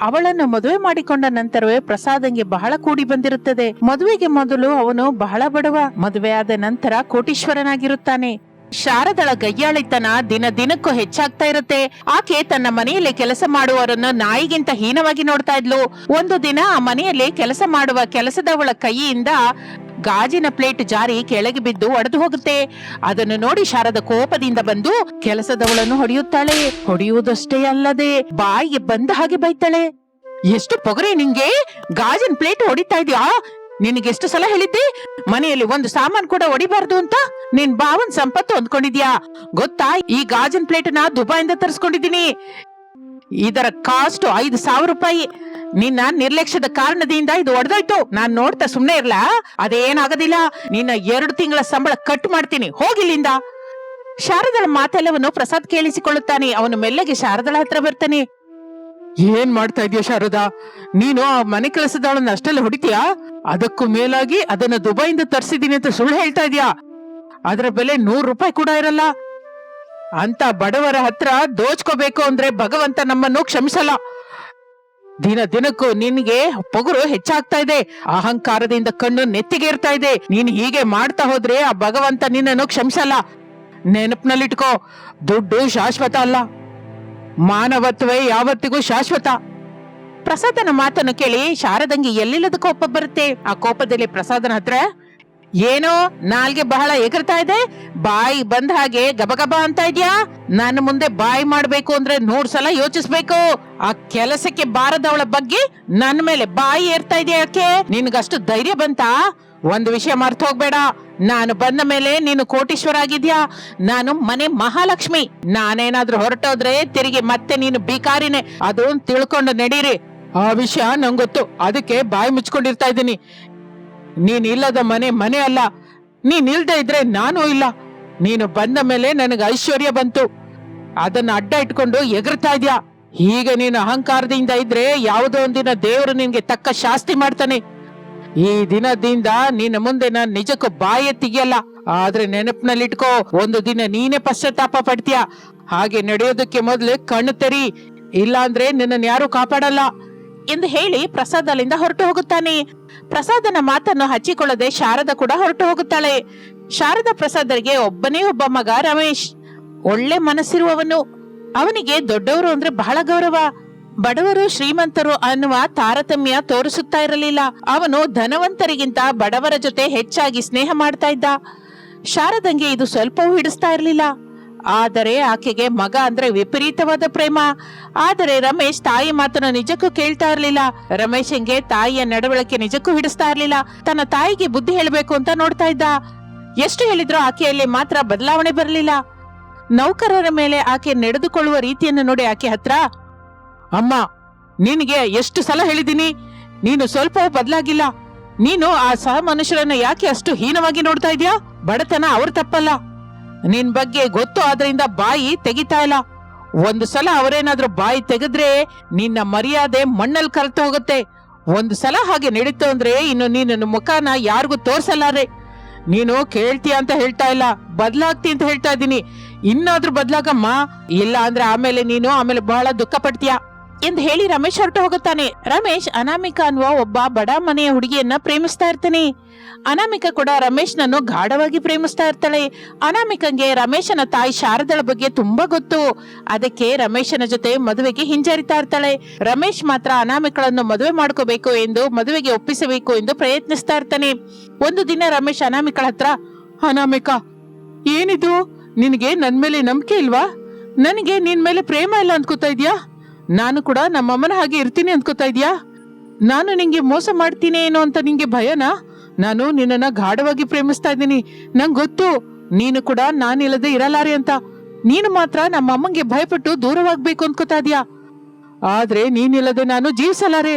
ಅವಳನ್ನು ಮದುವೆ ಮಾಡಿಕೊಂಡ ನಂತರವೇ ಪ್ರಸಾದಂಗೆ ಬಹಳ ಕೂಡಿ ಬಂದಿರುತ್ತದೆ. ಮದುವೆಗೆ ಮೊದಲು ಅವನು ಬಹಳ ಬಡವ. ಮದುವೆಯಾದ ನಂತರ ಕೋಟೀಶ್ವರನಾಗಿರುತ್ತಾನೆ. ಶಾರದಳ ಗಯ್ಯಾಳಿತನ ದಿನ ದಿನಕ್ಕೂ ಹೆಚ್ಚಾಗ್ತಾ ಇರುತ್ತೆ. ಆಕೆ ತನ್ನ ಮನೆಯಲ್ಲಿ ಕೆಲಸ ಮಾಡುವವರನ್ನು ನಾಯಿಗಿಂತ ಹೀನವಾಗಿ ನೋಡ್ತಾ ಇದ್ಲು. ಒಂದು ದಿನ ಆ ಮನೆಯಲ್ಲಿ ಕೆಲಸ ಮಾಡುವ ಕೆಲಸದವಳ ಕೈಯಿಂದ ಗಾಜಿನ ಪ್ಲೇಟ್ ಜಾರಿ ಕೆಳಗೆ ಬಿದ್ದು ಒಡೆದು ಹೋಗುತ್ತೆ. ಅದನ್ನು ನೋಡಿ ಶಾರದ ಕೋಪದಿಂದ ಬಂದು ಕೆಲಸದವಳನ್ನು ಹೊಡೆಯುತ್ತಾಳೆ. ಹೊಡೆಯುವುದಷ್ಟೇ ಅಲ್ಲದೆ ಬಾಯಿಗೆ ಬಂದ ಹಾಗೆ ಬೈತಾಳೆ. ಎಷ್ಟು ಪೊಗರೆ ನಿಂಗೆ? ಗಾಜಿನ ಪ್ಲೇಟ್ ಹೊಡಿತಾ ಇದ್ಯಾ? ನಿನಗೆಷ್ಟು ಸಲ ಹೇಳಿದ್ದೆ? ಮನೆಯಲ್ಲಿ ಒಂದು ಸಾಮಾನ್ ಕೂಡ ಹೊಡಿಬಾರ್ದು ಅಂತ? ನಿನ್ ಬಾವನ್ ಸಂಪತ್ತು ಹೊಂದ್ಕೊಂಡಿದ್ಯಾ? ಗೊತ್ತಾ? ಈ ಗಾಜಿನ ಪ್ಲೇಟ್ನ ದುಬಾಯಿಂದ ತರಿಸ್ಕೊಂಡಿದ್ದೀನಿ. ಇದರ ಕಾಸ್ಟ್ ಐದು ಸಾವಿರ ರೂಪಾಯಿ. ನಿನ್ನ ನಿರ್ಲಕ್ಷ್ಯದ ಕಾರಣದಿಂದ ಇದು ಒಡೆದೋಯ್ತು. ನಾನ್ ನೋಡ್ತಾ ಸುಮ್ನೆ ಇರ್ಲಾ? ಅದೇನಾಗೋದಿಲ್ಲ? ನಿನ್ನ ಎರಡು ತಿಂಗಳ ಸಂಬಳ ಕಟ್ ಮಾಡ್ತೀನಿ. ಹೋಗಿಲ್ಲಿಂದ ಶಾರದಳ ಮಾತೆಲ್ಲವನ್ನು ಪ್ರಸಾದ್ ಕೇಳಿಸಿಕೊಳ್ಳುತ್ತಾನೆ. ಅವನು ಮೆಲ್ಲಗೆ ಶಾರದಳ ಹತ್ರ ಬರ್ತಾನೆ. ಏನ್ ಮಾಡ್ತಾ ಇದೀಯ ಶಾರದಾ? ನೀನು ಆ ಮನೆ ಕೆಲಸದವಳನ್ನ ಅಷ್ಟೆಲ್ಲ ಹೊಡಿತೀಯಾ? ಅದಕ್ಕೂ ಮೇಲಾಗಿ ಅದನ್ನ ದುಬೈಯಿಂದ ತರಿಸಿದೀನಿ ಅಂತ ಸುಳ್ಳು ಹೇಳ್ತಾ ಇದೀಯಾ? ಅದರ ಬೆಲೆ ನೂರು ರೂಪಾಯಿ ಕೂಡ ಇರಲ್ಲ. ಅಂತ ಬಡವರ ಹತ್ರ ದೋಚ್ಕೋಬೇಕು ಅಂದ್ರೆ ಭಗವಂತ ನಮ್ಮನ್ನು ಕ್ಷಮಿಸಲ್ಲ. ದಿನ ದಿನಕ್ಕೂ ನಿನ್ಗೆ ಪೊಗುರು ಹೆಚ್ಚಾಗ್ತಾ ಇದೆ. ಅಹಂಕಾರದಿಂದ ಕಣ್ಣು ನೆತ್ತಿಗೆ ಇರ್ತಾ ಇದೆ. ನೀನ್ ಹೀಗೆ ಮಾಡ್ತಾ ಹೋದ್ರೆ ಆ ಭಗವಂತ ನಿನ್ನನ್ನು ಕ್ಷಮಿಸಲ್ಲ. ನೆನಪಿನಲ್ಲಿಟ್ಕೋ, ದುಡ್ಡು ಶಾಶ್ವತ ಅಲ್ಲ. ಮಾನವತ್ವೇ ಯಾವತ್ತಿಗೂ ಶಾಶ್ವತ. ಪ್ರಸಾದನ ಮಾತನ್ನು ಕೇಳಿ ಶಾರದಂಗಿ ಎಲ್ಲಿಲ್ಲದ ಕೋಪ ಬರುತ್ತೆ? ಆ ಕೋಪದಲ್ಲಿ ಪ್ರಸಾದನ ಹತ್ರ ಏನೋ ನಾಲ್ಗೆ ಬಹಳ ಎಗರ್ತಾ ಇದೆ. ಬಾಯಿ ಬಂದ ಹಾಗೆ ಗಬಗಬ ಅಂತ ಇದ್ಯಾ? ನನ್ನ ಮುಂದೆ ಬಾಯಿ ಮಾಡ್ಬೇಕು ಅಂದ್ರೆ ನೂರ್ ಸಲ ಯೋಚಿಸ್ಬೇಕು. ಆ ಕೆಲಸಕ್ಕೆ ಬಾರದವಳ ಬಗ್ಗೆ ನನ್ನ ಮೇಲೆ ಬಾಯಿ ಏರ್ತಾ ಇದೆಯಾ ಯಾಕೆ? ನಿನ್ಗಷ್ಟು ಧೈರ್ಯ ಬಂತಾ? ಒಂದು ವಿಷಯ ಮರ್ತ ಹೋಗ್ಬೇಡ. ನಾನು ಬಂದ ಮೇಲೆ ನೀನು ಕೋಟೀಶ್ವರ ಆಗಿದ್ಯಾ? ನಾನು ಮನೆ ಮಹಾಲಕ್ಷ್ಮಿ. ನಾನೇನಾದ್ರೂ ಹೊರಟೋದ್ರೆ ತಿರುಗಿ ಮತ್ತೆ ನೀನು ಬೀಕಾರಿನೆ ಅದು ತಿಳ್ಕೊಂಡು ನಡೀರಿ. ಆ ವಿಷಯ ನಂಗೊತ್ತು. ಅದಕ್ಕೆ ಬಾಯಿ ಮುಚ್ಕೊಂಡಿರ್ತಾ ಇದ್ದೀನಿ. ನೀನ್ ಇಲ್ಲದ ಮನೆ ಮನೆ ಅಲ್ಲ. ನೀನ್ ಇಲ್ದೇ ಇದ್ರೆ ನಾನು ಇಲ್ಲ. ನೀನು ಬಂದ ಮೇಲೆ ನನಗೆ ಐಶ್ವರ್ಯ ಬಂತು. ಅದನ್ನ ಅಡ್ಡ ಇಟ್ಕೊಂಡು ಎಗರ್ತಾ ಇದ್ಯಾ? ಈಗ ನೀನು ಅಹಂಕಾರದಿಂದ ಇದ್ರೆ ಯಾವುದೋ ಒಂದಿನ ದೇವರು ನಿನ್ಗೆ ತಕ್ಕ ಶಾಸ್ತಿ ಮಾಡ್ತಾನೆ. ಈ ದಿನದಿಂದ ನಿನ್ನ ಮುಂದೆ ನಾನು ನಿಜಕ್ಕೂ ಬಾಯ ತೆಗಿಯಲ್ಲ ಆದ್ರೆ ನೆನಪಿನಲ್ಲಿಟ್ಕೋ, ಒಂದು ದಿನ ನೀನೇ ಪಶ್ಚಾತ್ತಾಪ ಪಡ್ತೀಯ? ಹಾಗೆ ನಡೆಯೋದಕ್ಕೆ ಮೊದಲು ಕಣ್ಣು ತೆರಿ. ಇಲ್ಲಾಂದ್ರೆ ನಿನ್ನನ್ನು ಯಾರು ಕಾಪಾಡಲ್ಲ. ಎಂದು ಹೇಳಿ ಪ್ರಸಾದ್ ಅಲ್ಲಿಂದ ಹೊರಟು ಹೋಗುತ್ತಾನೆ. ಪ್ರಸಾದನ ಮಾತನ್ನು ಹಚ್ಚಿಕೊಳ್ಳದೆ ಶಾರದ ಕೂಡ ಹೊರಟು ಹೋಗುತ್ತಾಳೆ. ಶಾರದ ಪ್ರಸಾದರಿಗೆ ಒಬ್ಬನೇ ಒಬ್ಬ ಮಗ ರಮೇಶ್. ಒಳ್ಳೆ ಮನಸ್ಸಿರುವವನು. ಅವನಿಗೆ ದೊಡ್ಡವರು ಅಂದ್ರೆ ಬಹಳ ಗೌರವ. ಬಡವರು ಶ್ರೀಮಂತರು ಅನ್ನುವ ತಾರತಮ್ಯ ತೋರಿಸುತ್ತಾ ಇರಲಿಲ್ಲ. ಅವನು ಧನವಂತರಿಗಿಂತ ಬಡವರ ಜೊತೆ ಹೆಚ್ಚಾಗಿ ಸ್ನೇಹ ಮಾಡ್ತಾ ಇದ್ದ. ಶಾರದಂಗೆ ಇದು ಸ್ವಲ್ಪವೂ ಹಿಡಿಸ್ತಾ ಇರಲಿಲ್ಲ. ಆದರೆ ಆಕೆಗೆ ಮಗ ಅಂದ್ರೆ ವಿಪರೀತವಾದ ಪ್ರೇಮ. ಆದರೆ ರಮೇಶ್ ತಾಯಿ ಮಾತನ್ನು ನಿಜಕ್ಕೂ ಕೇಳ್ತಾ ಇರ್ಲಿಲ್ಲ. ರಮೇಶ್ ಹಿಂಗೆ ತಾಯಿಯ ನಡವಳಿಕೆ ನಿಜಕ್ಕೂ ಹಿಡಿಸ್ತಾ ಇರ್ಲಿಲ್ಲ. ತನ್ನ ತಾಯಿಗೆ ಬುದ್ಧಿ ಹೇಳಬೇಕು ಅಂತ ನೋಡ್ತಾ ಇದ್ದ. ಎಷ್ಟು ಹೇಳಿದ್ರು ಆಕೆಯಲ್ಲಿ ಮಾತ್ರ ಬದಲಾವಣೆ ಬರಲಿಲ್ಲ. ನೌಕರರ ಮೇಲೆ ಆಕೆ ನಡೆದುಕೊಳ್ಳುವ ರೀತಿಯನ್ನು ನೋಡಿ ಆಕೆ ಹತ್ರ, ಅಮ್ಮ, ನಿನಗೆ ಎಷ್ಟು ಸಲ ಹೇಳಿದ್ದೀನಿ? ನೀನು ಸ್ವಲ್ಪವೂ ಬದಲಾಗಿಲ್ಲ. ನೀನು ಆ ಸಹ ಮನುಷ್ಯರನ್ನ ಯಾಕೆ ಅಷ್ಟು ಹೀನವಾಗಿ ನೋಡ್ತಾ ಇದೀಯಾ? ಬಡತನ ಅವ್ರ ತಪ್ಪಲ್ಲ. ನಿನ್ ಬಗ್ಗೆ ಗೊತ್ತು ಆದ್ರಿಂದ ಬಾಯಿ ತೆಗಿತಾ ಇಲ್ಲ. ಒಂದು ಸಲ ಅವರೇನಾದ್ರೂ ಬಾಯಿ ತೆಗೆದ್ರೆ ನಿನ್ನ ಮರ್ಯಾದೆ ಮಣ್ಣಲ್ಲಿ ಕರೆತು ಹೋಗುತ್ತೆ. ಒಂದು ಸಲ ಹಾಗೆ ನಡೀತು ಅಂದ್ರೆ ಇನ್ನು ನೀನು ಮುಖನ ಯಾರಿಗೂ ತೋರ್ಸಲ್ಲಾರೆ. ನೀನು ಕೇಳ್ತೀಯ ಅಂತ ಹೇಳ್ತಾ ಇಲ್ಲ. ಬದ್ಲಾಗ್ತಿ ಅಂತ ಹೇಳ್ತಾ ಇದ್ದೀನಿ. ಇನ್ನಾದ್ರೂ ಬದ್ಲಾಗಮ್ಮ. ಇಲ್ಲ ಅಂದ್ರೆ ಆಮೇಲೆ ನೀನು ಆಮೇಲೆ ಬಹಳ ದುಃಖ ಪಡ್ತೀಯ. ಎಂದು ಹೇಳಿ ರಮೇಶ್ ಹೊರಟು ಹೋಗುತ್ತಾನೆ. ರಮೇಶ್ ಅನಾಮಿಕಾ ಅನ್ನುವ ಒಬ್ಬ ಬಡ ಮನೆಯ ಹುಡುಗಿಯನ್ನ ಪ್ರೇಮಿಸ್ತಾ ಇರ್ತಾನೆ. ಅನಾಮಿಕಾ ಕೂಡ ರಮೇಶ್ನನ್ನು ಗಾಢವಾಗಿ ಪ್ರೇಮಿಸ್ತಾ ಇರ್ತಾಳೆ. ಅನಾಮಿಕಂಗೆ ರಮೇಶನ ತಾಯಿ ಶಾರದಳ ಬಗ್ಗೆ ತುಂಬಾ ಗೊತ್ತು. ಅದಕ್ಕೆ ರಮೇಶನ ಜೊತೆ ಮದುವೆಗೆ ಹಿಂಜರಿತಾ ಇರ್ತಾಳೆ. ರಮೇಶ್ ಮಾತ್ರ ಅನಾಮಿಕಳನ್ನು ಮದುವೆ ಮಾಡ್ಕೋಬೇಕು ಎಂದು ಮದುವೆಗೆ ಒಪ್ಪಿಸಬೇಕು ಎಂದು ಪ್ರಯತ್ನಿಸ್ತಾ ಇರ್ತಾನೆ. ಒಂದು ದಿನ ರಮೇಶ್ ಅನಾಮಿಕಳ ಹತ್ರ, ಅನಾಮಿಕಾ, ಏನಿದು? ನಿನಗೆ ನನ್ ಮೇಲೆ ನಂಬಿಕೆ ಇಲ್ವಾ? ನನಗೆ ನಿನ್ ಮೇಲೆ ಪ್ರೇಮ ಇಲ್ಲ ಅಂದ್ಕೋತಾ ಇದ್ಯಾ? ನಾನು ಕೂಡ ನಮ್ಮಮ್ಮನ ಹಾಗೆ ಇರ್ತೀನಿ ಅಂದ್ಕೋತಾ ಇದ್ಯಾ? ನಾನು ನಿಂಗೆ ಮೋಸ ಮಾಡ್ತೀನಿ ಏನೋ ಅಂತ ನಿಂಗೆ ಭಯನಾ? ನಾನು ನಿನ್ನನ್ನ ಗಾಢವಾಗಿ ಪ್ರೇಮಿಸ್ತಾ ಇದ್ದೀನಿ. ನಂಗೆ ಗೊತ್ತು, ನೀನು ಕೂಡ ನಾನಿಲ್ಲದೆ ಇರಲಾರೆ ಅಂತ. ನೀನು ಮಾತ್ರ ನಮ್ಮ ಅಮ್ಮಂಗೆ ಭಯಪಟ್ಟು ದೂರವಾಗ್ಬೇಕು ಅಂದ್ಕೋತಾ ಇದೀಯ? ಆದ್ರೆ ನೀನಿಲ್ಲದೆ ನಾನು ಜೀವಿಸಲಾರೆ.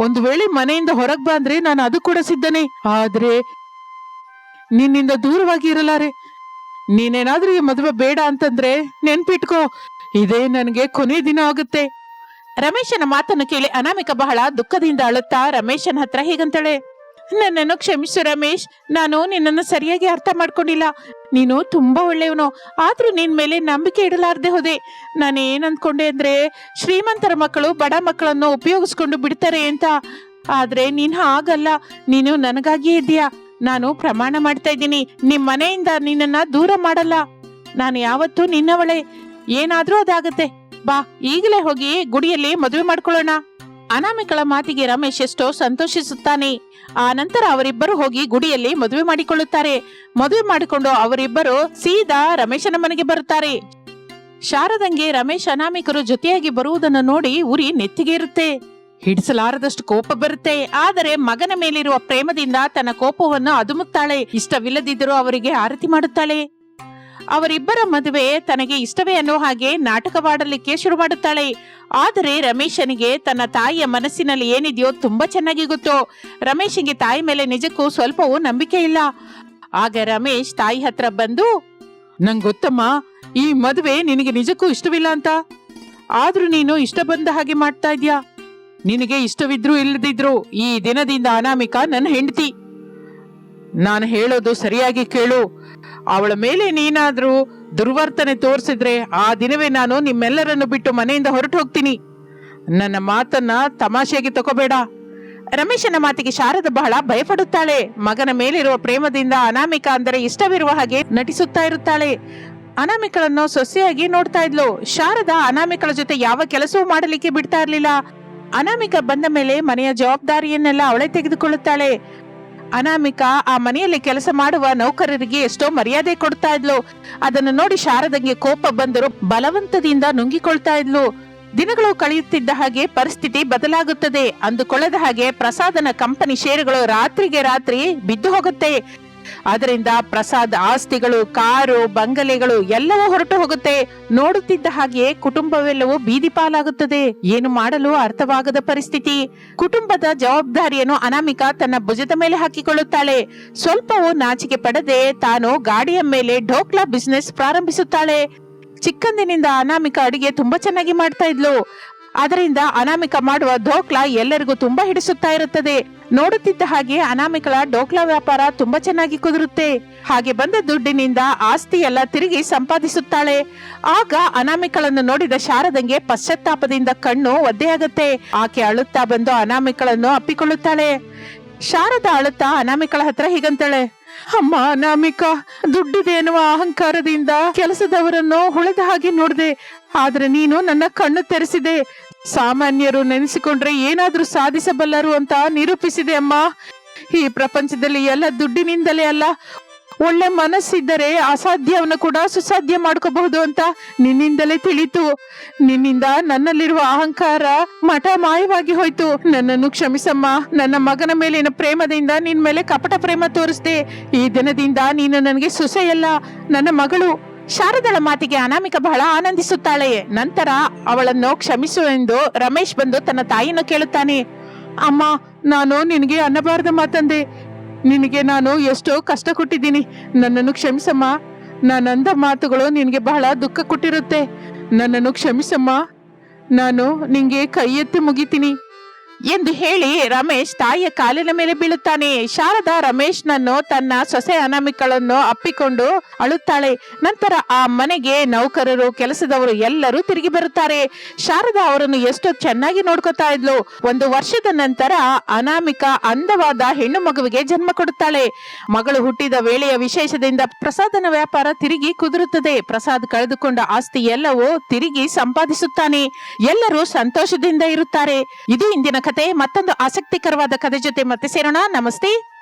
ಒಂದು ವೇಳೆ ಮನೆಯಿಂದ ಹೊರಗ್ ಬಂದ್ರೆ ನಾನು ಅದು ಕೂಡ ಸಿದ್ಧನೆ. ಆದ್ರೆ ನಿನ್ನಿಂದ ದೂರವಾಗಿ ಇರಲಾರೆ. ನೀನೇನಾದ್ರೂ ಈ ಮದುವೆ ಬೇಡ ಅಂತಂದ್ರೆ ನೆನ್ಪಿಟ್ಕೋ. ಇದೇ ನನಗೆ ಕೊನೆ ದಿನ ಆಗುತ್ತೆ. ರಮೇಶನ ಮಾತನ್ನು ಕೇಳಿ ಅನಾಮಿಕ ಬಹಳ ದುಃಖದಿಂದ ಅಳುತ್ತಾ ರಮೇಶನ ಹತ್ರ ಹೀಗಂತಾಳೆ, ನನ್ನನ್ನು ಕ್ಷಮಿಸು ರಮೇಶ್, ನಾನು ನಿನ್ನನ್ನು ಸರಿಯಾಗಿ ಅರ್ಥ ಮಾಡ್ಕೊಂಡಿಲ್ಲ. ನೀನು ತುಂಬಾ ಒಳ್ಳೆಯವನು, ಆದ್ರೂ ನಿನ್ ಮೇಲೆ ನಂಬಿಕೆ ಇಡಲಾರ್ದೆ ಹೋದೆ. ನಾನು ಏನ್ ಅನ್ಕೊಂಡೆ ಅಂದ್ರೆ, ಶ್ರೀಮಂತರ ಮಕ್ಕಳು ಬಡ ಮಕ್ಕಳನ್ನು ಉಪಯೋಗಿಸ್ಕೊಂಡು ಬಿಡ್ತಾರೆ ಅಂತ. ಆದ್ರೆ ನೀನ್ ಹಾಗಲ್ಲ, ನೀನು ನನಗಾಗಿಯೇ ಇದೆಯಾ ನಾನು ಪ್ರಮಾಣ ಮಾಡ್ತಾ ಇದ್ದೀನಿ, ನಿಮ್ ಮನೆಯಿಂದ ನಿನ್ನನ್ನ ದೂರ ಮಾಡಲ್ಲ. ನಾನು ಯಾವತ್ತೂ ನಿನ್ನವಳೆ. ಏನಾದ್ರೂ ಅದಾಗತ್ತೆ. ಬಾ, ಈಗಲೇ ಹೋಗಿ ಗುಡಿಯಲ್ಲಿ ಮದುವೆ ಮಾಡ್ಕೊಳ್ಳೋಣ. ಅನಾಮಿಕಳ ಮಾತಿಗೆ ರಮೇಶ್ ಎಷ್ಟೋ ಸಂತೋಷಿಸುತ್ತಾನೆ. ಆ ನಂತರ ಅವರಿಬ್ಬರು ಹೋಗಿ ಗುಡಿಯಲ್ಲಿ ಮದುವೆ ಮಾಡಿಕೊಳ್ಳುತ್ತಾರೆ. ಮದುವೆ ಮಾಡಿಕೊಂಡು ಅವರಿಬ್ಬರು ಸೀದಾ ರಮೇಶನ ಮನೆಗೆ ಬರುತ್ತಾರೆ. ಶಾರದಂಗೆ ರಮೇಶ್ ಅನಾಮಿಕರು ಜೊತೆಯಾಗಿ ಬರುವುದನ್ನು ನೋಡಿ ಉರಿ ನೆತ್ತಿಗೇರುತ್ತೆ ಹಿಡಿಸಲಾರದಷ್ಟು ಕೋಪ ಬರುತ್ತೆ. ಆದರೆ ಮಗನ ಮೇಲಿರುವ ಪ್ರೇಮದಿಂದ ತನ್ನ ಕೋಪವನ್ನು ಅದುಮುತ್ತಾಳೆ. ಇಷ್ಟವಿಲ್ಲದಿದ್ದರೂ ಅವರಿಗೆ ಆರತಿ ಮಾಡುತ್ತಾಳೆ. ಅವರಿಬ್ಬರ ಮದುವೆ ತನಗೆ ಇಷ್ಟವೇ ಅನ್ನೋ ಹಾಗೆ ನಾಟಕವಾಡಲಿಕ್ಕೆ ಶುರು ಮಾಡುತ್ತಾಳೆ. ಆದರೆ ರಮೇಶನಿಗೆ ತನ್ನ ತಾಯಿಯ ಮನಸ್ಸಿನಲ್ಲಿ ಏನಿದೆಯೋ ತುಂಬಾ ಚೆನ್ನಾಗಿ ಗೊತ್ತು. ರಮೇಶ್ಗೆ ತಾಯಿ ಮೇಲೆ ನಿಜಕ್ಕೂ ಸ್ವಲ್ಪವೂ ನಂಬಿಕೆ ಇಲ್ಲ. ಆಗ ರಮೇಶ್ ತಾಯಿ ಹತ್ರ ಬಂದು, ನಂಗ್ ಗೊತ್ತಮ್ಮ, ಈ ಮದುವೆ ನಿನಗೆ ನಿಜಕ್ಕೂ ಇಷ್ಟವಿಲ್ಲ ಅಂತ. ಆದ್ರೂ ನೀನು ಇಷ್ಟ ಬಂದ ಹಾಗೆ ಮಾಡ್ತಾ ಇದ್ಯಾ? ನಿನಗೆ ಇಷ್ಟವಿದ್ರು ಇಲ್ಲದಿದ್ರು ಈ ದಿನದಿಂದ ಅನಾಮಿಕ ನನ್ನ ಹೆಂಡತಿ. ನಾನು ಹೇಳೋದು ಸರಿಯಾಗಿ ಕೇಳು. ಅವಳ ಮೇಲೆ ನೀನಾದ್ರೂ ದುರ್ವರ್ತನೆ ತೋರಿಸಿದ್ರೆ ಆ ದಿನವೇ ನಾನು ನಿಮ್ಮೆಲ್ಲರನ್ನು ಬಿಟ್ಟು ಮನೆಯಿಂದ ಹೊರಟು ಹೋಗ್ತೀನಿ. ನನ್ನ ಮಾತನ್ನ ತಮಾಷೆಗೆ ತಗೋಬೇಡ. ರಮೇಶನ ಮಾತಿಗೆ ಶಾರದ ಬಹಳ ಭಯಪಡುತ್ತಾಳೆ. ಮಗನ ಮೇಲಿರುವ ಪ್ರೇಮದಿಂದ ಅನಾಮಿಕಾ ಅಂದರೆ ಇಷ್ಟವಿರುವ ಹಾಗೆ ನಟಿಸುತ್ತಾ ಇರುತ್ತಾಳೆ. ಅನಾಮಿಕಳನ್ನು ಸೊಸೆಯಾಗಿ ನೋಡ್ತಾ ಇದ್ಲು. ಶಾರದ ಅನಾಮಿಕಳ ಜೊತೆ ಯಾವ ಕೆಲಸವೂ ಮಾಡಲಿಕ್ಕೆ ಬಿಡ್ತಾ ಇರ್ಲಿಲ್ಲ. ಅನಾಮಿಕ ಬಂದ ಮೇಲೆ ಮನೆಯ ಜವಾಬ್ದಾರಿಯನ್ನೆಲ್ಲ ಅವಳೇ ತೆಗೆದುಕೊಳ್ಳುತ್ತಾಳೆ. ಅನಾಮಿಕ ಆ ಮನೆಯಲ್ಲಿ ಕೆಲಸ ಮಾಡುವ ನೌಕರರಿಗೆ ಎಷ್ಟೋ ಮರ್ಯಾದೆ ಕೊಡ್ತಾ ಇದ್ಲು. ಅದನ್ನು ನೋಡಿ ಶಾರದಂಗೆ ಕೋಪ ಬಂದರು ಬಲವಂತದಿಂದ ನುಂಗಿಕೊಳ್ತಾ ಇದ್ಲು. ದಿನಗಳು ಕಳೆಯುತ್ತಿದ್ದ ಹಾಗೆ ಪರಿಸ್ಥಿತಿ ಬದಲಾಗುತ್ತದೆ. ಅಂದುಕೊಳ್ಳದ ಹಾಗೆ ಪ್ರಸಾದನ ಕಂಪನಿ ಷೇರುಗಳು ರಾತ್ರಿಗೆ ರಾತ್ರಿ ಬಿದ್ದು ಹೋಗುತ್ತೆ. ಅದರಿಂದ ಪ್ರಸಾದ್ ಆಸ್ತಿಗಳು, ಕಾರು, ಬಂಗಲೆಗಳು ಎಲ್ಲವೂ ಹೊರಟು ಹೋಗುತ್ತೆ. ನೋಡುತ್ತಿದ್ದ ಹಾಗೆಯೇ ಕುಟುಂಬವೆಲ್ಲವೂ ಬೀದಿ ಪಾಲಾಗುತ್ತದೆ. ಏನು ಮಾಡಲು ಅರ್ಥವಾಗದ ಪರಿಸ್ಥಿತಿ. ಕುಟುಂಬದ ಜವಾಬ್ದಾರಿಯನ್ನು ಅನಾಮಿಕಾ ತನ್ನ ಭುಜದ ಮೇಲೆ ಹಾಕಿಕೊಳ್ಳುತ್ತಾಳೆ. ಸ್ವಲ್ಪವೂ ನಾಚಿಕೆ ಪಡದೆ ತಾನು ಗಾಡಿಯ ಮೇಲೆ ಢೋಕ್ಲಾ ಬಿಸ್ನೆಸ್ ಪ್ರಾರಂಭಿಸುತ್ತಾಳೆ. ಚಿಕ್ಕಂದಿನಿಂದ ಅನಾಮಿಕ ಅಡಿಗೆ ತುಂಬಾ ಚೆನ್ನಾಗಿ ಮಾಡ್ತಾ ಇದ್ಲು. ಅದರಿಂದ ಅನಾಮಿಕ ಮಾಡುವ ಢೋಕ್ಲಾ ಎಲ್ಲರಿಗೂ ತುಂಬಾ ಹಿಡಿಸುತ್ತಾ ಇರುತ್ತದೆ. ನೋಡುತ್ತಿದ್ದ ಹಾಗೆ ಅನಾಮಿಕಳ ಡೋಕ್ಲಾ ವ್ಯಾಪಾರ ತುಂಬಾ ಚೆನ್ನಾಗಿ ಕುದುರುತ್ತೆ. ಹಾಗೆ ಬಂದ ದುಡ್ಡಿನಿಂದ ಆಸ್ತಿ ಎಲ್ಲ ತಿರುಗಿ ಸಂಪಾದಿಸುತ್ತಾಳೆ. ಆಗ ಅನಾಮಿಕಳನ್ನು ನೋಡಿದ ಶಾರದಂಗೆ ಪಶ್ಚಾತ್ತಾಪದಿಂದ ಕಣ್ಣು ಒದ್ದೆಯಾಗತ್ತೆ. ಆಕೆ ಅಳುತ್ತಾ ಬಂದು ಅನಾಮಿಕಳನ್ನು ಅಪ್ಪಿಕೊಳ್ಳುತ್ತಾಳೆ. ಶಾರದ ಅಳುತ್ತಾ ಅನಾಮಿಕಳ ಹತ್ರ ಹೀಗಂತಾಳೆ, ಅಮ್ಮ, ಅನಾಮಿಕ, ದುಡ್ಡಿದೆ ಎನ್ನುವ ಅಹಂಕಾರದಿಂದ ಕೆಲಸದವರನ್ನು ಹುಳದ ಹಾಗೆ ನೋಡಿದೆ. ಆದ್ರೆ ನೀನು ನನ್ನ ಕಣ್ಣು ತೆರೆಸಿದೆ. ಸಾಮಾನ್ಯರು ನೆನೆಸಿಕೊಂಡ್ರೆ ಏನಾದ್ರೂ ಸಾಧಿಸಬಲ್ಲರು ಅಂತ ನಿರೂಪಿಸಿದೆ ಅಮ್ಮ. ಈ ಪ್ರಪಂಚದಲ್ಲಿ ಎಲ್ಲ ದುಡ್ಡಿನಿಂದಲೇ ಅಲ್ಲ, ಒಳ್ಳೆ ಮನಸ್ಸಿದ್ದರೆ ಅಸಾಧ್ಯವನ್ನು ಕೂಡ ಸುಸಾಧ್ಯ ಮಾಡ್ಕೋಬಹುದು ಅಂತ ನಿನ್ನಿಂದಲೇ ತಿಳಿತು. ನಿನ್ನಿಂದ ನನ್ನಲ್ಲಿರುವ ಅಹಂಕಾರ ಮಠ ಮಾಯವಾಗಿ ಹೋಯ್ತು. ನನ್ನನ್ನು ಕ್ಷಮಿಸಮ್ಮ, ನನ್ನ ಮಗನ ಮೇಲಿನ ಪ್ರೇಮದಿಂದ ನಿನ್ ಮೇಲೆ ಕಪಟ ಪ್ರೇಮ ತೋರಿಸ್ದೆ. ಈ ದಿನದಿಂದ ನೀನು ನನಗೆ ಸೊಸೆಯಲ್ಲ, ನನ್ನ ಮಗಳು. ಶಾರದಳ ಮಾತಿಗೆ ಅನಾಮಿಕ ಬಹಳ ಆನಂದಿಸುತ್ತಾಳೆ. ನಂತರ ಅವಳನ್ನು ಕ್ಷಮಿಸು ಎಂದು ರಮೇಶ್ ಬಂದು ತನ್ನ ತಾಯಿಯನ್ನು ಕೇಳುತ್ತಾನೆ. ಅಮ್ಮ, ನಾನು ನಿನಗೆ ಅನ್ನಬಾರದ ಮಾತಂದೆ. ನಿನಗೆ ನಾನು ಎಷ್ಟೋ ಕಷ್ಟ ಕೊಟ್ಟಿದ್ದೀನಿ. ನನ್ನನ್ನು ಕ್ಷಮಿಸಮ್ಮ. ನಾನಂದ ಮಾತುಗಳು ನಿನಗೆ ಬಹಳ ದುಃಖ ಕೊಟ್ಟಿರುತ್ತೆ. ನನ್ನನ್ನು ಕ್ಷಮಿಸಮ್ಮ. ನಾನು ನಿನಗೆ ಕೈ ಎತ್ತಿ ಮುಗಿತೀನಿ. ಎಂದು ಹೇಳಿ ರಮೇಶ್ ತಾಯಿಯ ಕಾಲಿನ ಮೇಲೆ ಬೀಳುತ್ತಾನೆ. ಶಾರದಾ ರಮೇಶ್ನನ್ನು ತನ್ನ ಸೊಸೆ ಅನಾಮಿಕಳನ್ನು ಅಪ್ಪಿಕೊಂಡು ಅಳುತ್ತಾಳೆ. ನಂತರ ಆ ಮನೆಗೆ ನೌಕರರು, ಕೆಲಸದವರು ಎಲ್ಲರೂ ತಿರುಗಿ ಬರುತ್ತಾರೆ. ಶಾರದಾ ಅವರನ್ನು ಎಷ್ಟು ಚೆನ್ನಾಗಿ ನೋಡ್ಕೊತಾ ಇದ್ಲು. ಒಂದು ವರ್ಷದ ನಂತರ ಅನಾಮಿಕ ಅಂದವಾದ ಹೆಣ್ಣು ಮಗುವಿಗೆ ಜನ್ಮ ಕೊಡುತ್ತಾಳೆ. ಮಗಳು ಹುಟ್ಟಿದ ವೇಳೆಯ ವಿಶೇಷದಿಂದ ಪ್ರಸಾದನ ವ್ಯಾಪಾರ ತಿರುಗಿ ಕುದುರುತ್ತದೆ. ಪ್ರಸಾದ್ ಕಳೆದುಕೊಂಡ ಆಸ್ತಿ ಎಲ್ಲವೂ ತಿರುಗಿ ಸಂಪಾದಿಸುತ್ತಾನೆ. ಎಲ್ಲರೂ ಸಂತೋಷದಿಂದ ಇರುತ್ತಾರೆ. ಇದು ಇಂದಿನ ಕತೆ ಮತ್ತೊಂದು ಆಸಕ್ತಿಕರವಾದ ಕಥೆ ಜೊತೆ ಮತ್ತೆ ಸೇರೋಣ. ನಮಸ್ತೆ.